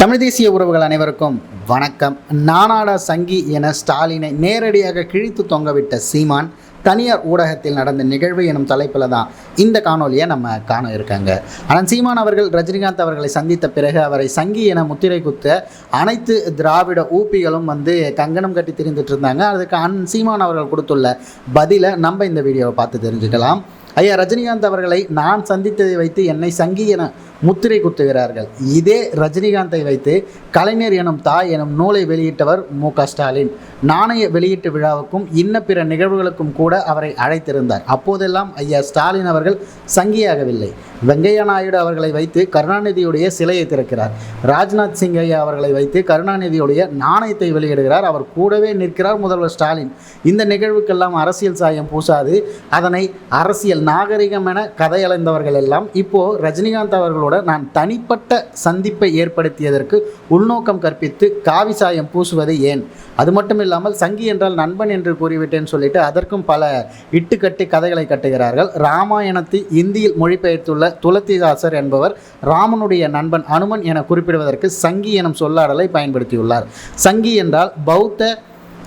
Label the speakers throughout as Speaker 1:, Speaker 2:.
Speaker 1: தமிழ் தேசிய உறவுகள் அனைவருக்கும் வணக்கம். நானாடா சங்கி என ஸ்டாலினை நேரடியாக கிழித்து தொங்கவிட்ட சீமான் தனியார் ஊடகத்தில் நடந்த நிகழ்வு எனும் தலைப்பில் தான் இந்த காணொலியை நம்ம காண இருக்காங்க. ஆனால் சீமான் அவர்கள் ரஜினிகாந்த் அவர்களை சந்தித்த பிறகு அவரை சங்கி என முத்திரை குத்த அனைத்து திராவிட ஊப்பிகளும் வந்து கங்கணம் கட்டி திரிந்துட்டு இருந்தாங்க. அதுக்கு அன் சீமான் அவர்கள் கொடுத்துள்ள பதிலை நம்ம இந்த வீடியோவை பார்த்து தெரிஞ்சுக்கலாம். ஐயா ரஜினிகாந்த் அவர்களை நான் சந்தித்ததை வைத்து என்னை சங்கி என முத்திரை குத்துகிறார்கள். இதே ரஜினிகாந்தை வைத்து கலைஞர் எனும் தாய் எனும் நூலை வெளியிட்டவர் மு. க. ஸ்டாலின். நாணய வெளியீட்டு விழாவுக்கும் இன்ன பிற நிகழ்வுகளுக்கும் கூட அவரை அழைத்திருந்தார். அப்போதெல்லாம் ஐயா ஸ்டாலின் அவர்கள் சங்கியாகவில்லை. வெங்கையா நாயுடு அவர்களை வைத்து கருணாநிதியுடைய சிலையை திறக்கிறார். ராஜ்நாத் சிங் ஐயா அவர்களை வைத்து கருணாநிதியுடைய நாணயத்தை வெளியிடுகிறார். அவர் கூடவே நிற்கிறார் முதல்வர் ஸ்டாலின். இந்த நிகழ்வுக்கெல்லாம் அரசியல் சாயம் பூசாது. அதனை அரசியல் நாகரிகம் என கதையளைந்தவர்கள் எல்லாம் இப்போ ரஜினிகாந்த் அவர்களோட நான் தனிப்பட்ட சந்திப்பை ஏற்படுத்தியதற்கு உள்நோக்கம் கற்பித்து காவி சாயம் பூசுவது ஏன்? அது மட்டும் இல்லாமல் சங்கி என்றால் நண்பன் என்று கூறிவிட்டேன்னு சொல்லிட்டு அதற்கும் பல இட்டுக்கட்டி கதைகளை கட்டுகிறார்கள். ராமாயணத்தை இந்தியில் மொழிபெயர்த்துள்ள துளத்திதாசர் என்பவர் ராமனுடைய நண்பன் அனுமன் என குறிப்பிடுவதற்கு சங்கி எனும் சொல்லாடலை பயன்படுத்தியுள்ளார். சங்கி என்றால் பௌத்த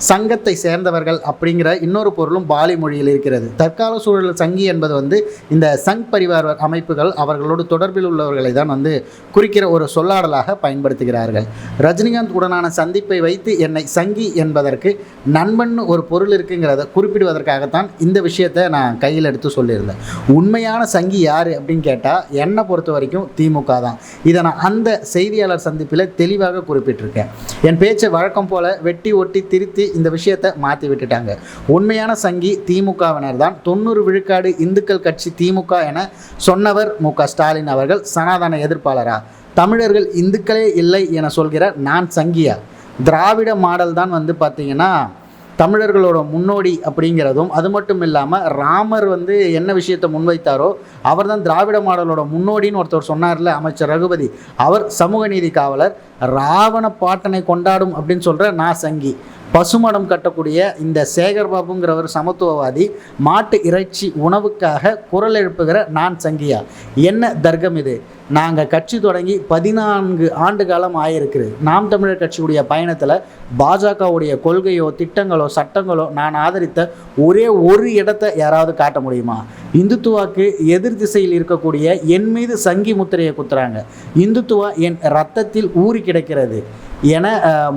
Speaker 1: சங்கத்தை சேர்ந்தவர்கள் அப்படிங்கிற இன்னொரு பொருளும் பாலி மொழியில் இருக்கிறது. தற்கால சூழல் சங்கி என்பது வந்து இந்த சங் பரிவார் அமைப்புகள் அவர்களோடு தொடர்பில் உள்ளவர்களை தான் வந்து குறிக்கிற ஒரு சொல்லாடலாக பயன்படுத்துகிறார்கள். ரஜினிகாந்த் உடனான சந்திப்பை வைத்து என்னை சங்கி என்பதற்கு நண்பன் ஒரு பொருள் இருக்குங்கிறத குறிப்பிடுவதற்காகத்தான் இந்த விஷயத்தை நான் கையில் எடுத்து சொல்லியிருந்தேன். உண்மையான சங்கி யார் அப்படின்னு கேட்டால் என்னை பொறுத்த வரைக்கும் திமுக தான். இதை நான் அந்த செய்தியாளர் சந்திப்பில் தெளிவாக குறிப்பிட்டிருக்கேன். என் பேச்சை வழக்கம் போல வெட்டி ஒட்டி திருத்தி இந்த விஷயத்தை மாற்றி விட்டுட்டாங்க. உண்மையான சங்கி திமுகவினர் தான். தொண்ணூறு விழுக்காடு இந்துக்கள் கட்சி திமுக என சொன்னவர் மு க ஸ்டாலின் அவர்கள் சனாதன எதிர்ப்பாளரா? தமிழர்கள் இந்துக்களே இல்லை என சொல்கிற நான் சங்கியா? திராவிட மாடல் தான் வந்து பார்த்தீங்கன்னா தமிழர்களோட முன்னோடி அப்படிங்கிறதும் அது மட்டும் இல்லாமல் ராமர் வந்து என்ன விஷயத்தை முன்வைத்தாரோ அவர் தான் திராவிட மாடலோட முன்னோடின்னு ஒருத்தர் சொன்னார்ல அமைச்சர் ரகுபதி. அவர் சமூக நீதி காவலர் ராவண பாட்டனை கொண்டாடும் அப்படின்னு சொல்கிற நான் சங்கி. பசுமடம் கட்டக்கூடிய இந்த சேகர் பாபுங்கிறவர் சமத்துவவாதி மாட்டு இறைச்சி உணவுக்காக குரல் எழுப்புகிற நான் சங்கியா. என்ன தர்க்கம் இது? நாங்கள் கட்சி தொடங்கி பதினான்கு ஆண்டு காலம் ஆயிருக்குது. நாம் தமிழர் கட்சியுடைய பயணத்தில் பாஜகவுடைய கொள்கையோ திட்டங்களோ சட்டங்களோ நான் ஆதரித்த ஒரே ஒரு இடத்தை யாராவது காட்ட முடியுமா? இந்துத்துவாக்கு எதிர் திசையில் இருக்கக்கூடிய என் மீது சங்கி முத்திரையை குத்துறாங்க. இந்துத்துவா என் ரத்தத்தில் ஊறி கிடக்கிறது என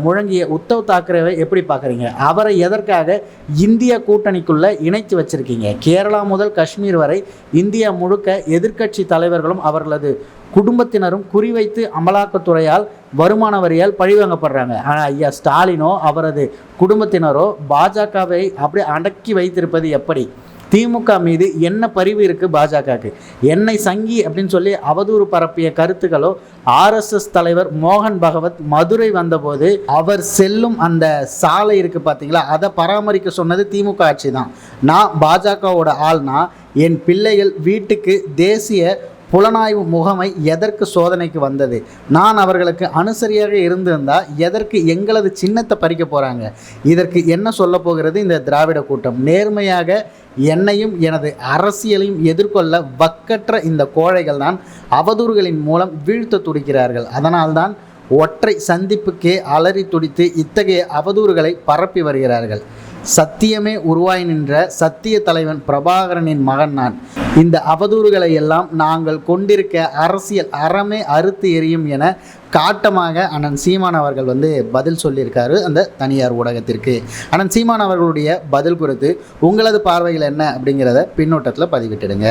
Speaker 1: முழங்கிய உத்தவ் தாக்கரேவை எப்படி பார்க்குறீங்க? அவரை எதற்காக இந்திய கூட்டணிக்குள்ளே இணைத்து வச்சுருக்கீங்க? கேரளா முதல் காஷ்மீர் வரை இந்தியா முழுக்க எதிர்க்கட்சி தலைவர்களும் அவர்களது குடும்பத்தினரும் குறிவைத்து அமலாக்கத்துறையால் வருமான வரியால் பழிவாங்கப்படுறாங்க. ஆனால் ஐயா ஸ்டாலினோ அவரது குடும்பத்தினரோ பாஜகவை அப்படியே அடக்கி வைத்திருப்பது எப்படி? திமுக மீது என்ன பரிவு இருக்குது பாஜகவுக்கு? என்னை சங்கி அப்படின்னு சொல்லி அவதூறு பரப்பிய கருத்துக்களோ ஆர்எஸ்எஸ் தலைவர் மோகன் பகவத் மதுரை வந்தபோது அவர் செல்லும் அந்த சாலை இருக்குது பார்த்தீங்களா அதை பராமரிக்க சொன்னது திமுக ஆட்சி தான் நான் பாஜகவோட ஆள்னா என் பிள்ளைகள் வீட்டுக்கு தேசிய புலனாய்வு முகமை எதற்கு சோதனைக்கு வந்தது? நான் அவர்களுக்கு அனுசரியாக இருந்திருந்தால் எதற்கு எங்களது சின்னத்தை பறிக்க போகிறாங்க இதற்கு என்ன சொல்ல போகிறது இந்த திராவிட கூட்டம்? நேர்மையாக என்னையும் எனது அரசியலையும் எதிர்கொள்ள வக்கற்ற இந்த கோழைகள் தான் அவதூறுகளின் மூலம் வீழ்த்த துடிக்கிறார்கள். அதனால்தான் ஒற்றை சந்திப்புக்கே அலறி துடித்து இத்தகைய அவதூறுகளை பரப்பி வருகிறார்கள். சத்தியமே உருவாய் நின்ற சத்திய தலைவன் பிரபாகரனின் மகன் நான். இந்த அவதூறுகளை எல்லாம் நாங்கள் கொண்டிருக்க அரசியல் அறமே அறுத்து எரியும் என காட்டமாக அண்ணன் சீமான் அவர்கள் வந்து பதில் சொல்லியிருக்காரு அந்த தனியார் ஊடகத்திற்கு. அண்ணன் சீமான் அவர்களுடைய பதில் குறித்து உங்களது பார்வைகள் என்ன அப்படிங்கிறத பின்னோட்டத்தில் பதிவிட்டுடுங்க.